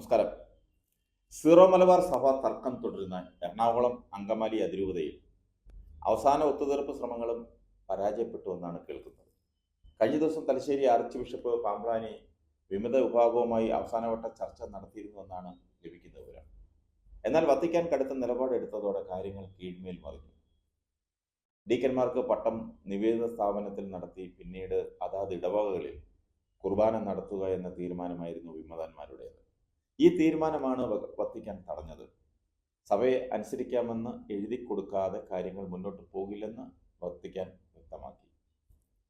നമസ്കാരം. സീറോ മലബാർ സഭ തർക്കം തുടരുന്ന എറണാകുളം അങ്കമാലി അതിരൂപതയിൽ അവസാന ഒത്തുതീർപ്പ് ശ്രമങ്ങളും പരാജയപ്പെട്ടു എന്നാണ് കേൾക്കുന്നത്. കഴിഞ്ഞ ദിവസം തലശ്ശേരി ആർച്ച് ബിഷപ്പ് പാമ്പ്ലാനി വിമത വിഭാഗവുമായി അവസാനവട്ട ചർച്ച നടത്തിയിരുന്നുവെന്നാണ് ലഭിക്കുന്ന വിവരം. എന്നാൽ വത്തിക്കാൻ കടുത്ത നിലപാടെടുത്തതോടെ കാര്യങ്ങൾ കീഴ്മേൽ മറിഞ്ഞു. ഡീക്കന്മാർക്ക് പട്ടം നിവേദന സ്ഥാപനത്തിൽ നടത്തി പിന്നീട് അതാത് ഇടവകകളിൽ കുർബാന നടത്തുക എന്ന തീരുമാനമായിരുന്നു വിമതന്മാരുടേത്. ഈ തീരുമാനമാണ് വത്തിക്കാൻ തടഞ്ഞത്. സഭയെ അനുസരിക്കാമെന്ന് എഴുതി കൊടുക്കാതെ കാര്യങ്ങൾ മുന്നോട്ട് പോകില്ലെന്ന് വത്തിക്കാൻ വ്യക്തമാക്കി.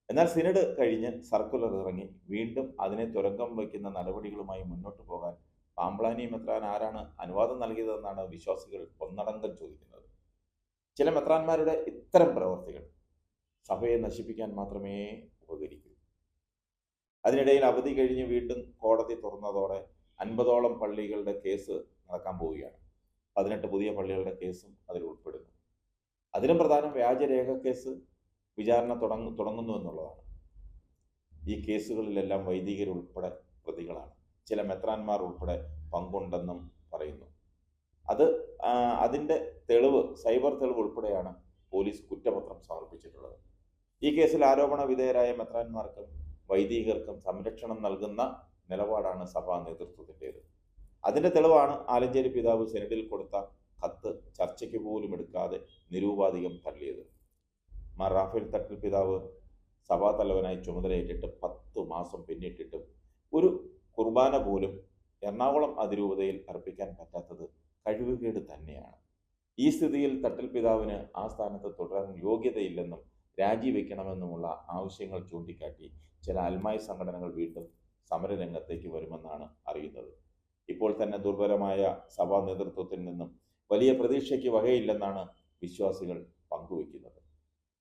എന്നാൽ സിനഡ് കഴിഞ്ഞ് സർക്കുലർ ഇറങ്ങി. വീണ്ടും അതിനെ തുരങ്കം വയ്ക്കുന്ന നടപടികളുമായി മുന്നോട്ട് പോകാൻ പാമ്പ്ലാനി മെത്രാൻ ആരാണ് അനുവാദം നൽകിയതെന്നാണ് വിശ്വാസികൾ ഒന്നടങ്കം ചോദിക്കുന്നത്. ചില മെത്രാന്മാരുടെ ഇത്തരം പ്രവർത്തികൾ സഭയെ നശിപ്പിക്കാൻ മാത്രമേ ഉപകരിക്കൂ. അതിനിടയിൽ അവധി കഴിഞ്ഞ് വീണ്ടും കോടതി തുറന്നതോടെ അൻപതോളം പള്ളികളുടെ കേസ് നടക്കാൻ പോവുകയാണ്. പതിനെട്ട് പുതിയ പള്ളികളുടെ കേസും അതിൽ ഉൾപ്പെടുന്നു. അതിലും പ്രധാനം വ്യാജരേഖ കേസ് വിചാരണ തുടങ്ങ തുടങ്ങുന്നു എന്നുള്ളതാണ്. ഈ കേസുകളിലെല്ലാം വൈദികരുൾപ്പെടെ പ്രതികളാണ്. ചില മെത്രാന്മാർ ഉൾപ്പെടെ പങ്കുണ്ടെന്നും പറയുന്നു. അത് അതിന്റെ തെളിവ് സൈബർ തെളിവ് ഉൾപ്പെടെയാണ് പോലീസ് കുറ്റപത്രം സമർപ്പിച്ചിട്ടുള്ളത്. ഈ കേസിൽ ആരോപണ വിധേയരായ മെത്രാന്മാർക്കും വൈദികർക്കും സംരക്ഷണം നൽകുന്ന നിലപാടാണ് സഭാ നേതൃത്വത്തിന്റേത്. അതിന്റെ തെളിവാണ് ആലഞ്ചേരി പിതാവ് സെനറ്റിൽ കൊടുത്ത കത്ത് ചർച്ചയ്ക്ക് പോലും എടുക്കാതെ നിരൂപാധികം തള്ളിയത്. മാർ റാഫേൽ തട്ടിൽ പിതാവ് സഭാ തലവനായി ചുമതലയേറ്റിട്ട് പത്ത് മാസം പിന്നിട്ടിട്ടും ഒരു കുർബാന പോലും എറണാകുളം അതിരൂപതയിൽ അർപ്പിക്കാൻ പറ്റാത്തത് കഴിവുകേട് തന്നെയാണ്. ഈ സ്ഥിതിയിൽ തട്ടിൽ പിതാവിന് ആ സ്ഥാനത്ത് തുടരാൻ യോഗ്യതയില്ലെന്നും രാജിവെക്കണമെന്നുമുള്ള ആവശ്യങ്ങൾ ചൂണ്ടിക്കാട്ടി ചില അൽമായി സംഘടനകൾ വീണ്ടും സമരരംഗത്തേക്ക് വരുമെന്നാണ് അറിയുന്നത്. ഇപ്പോൾ തന്നെ ദുർബലമായ സഭാ നേതൃത്വത്തിൽ നിന്നും വലിയ പ്രതീക്ഷയ്ക്ക് വകയില്ലെന്നാണ് വിശ്വാസികൾ പങ്കുവയ്ക്കുന്നത്.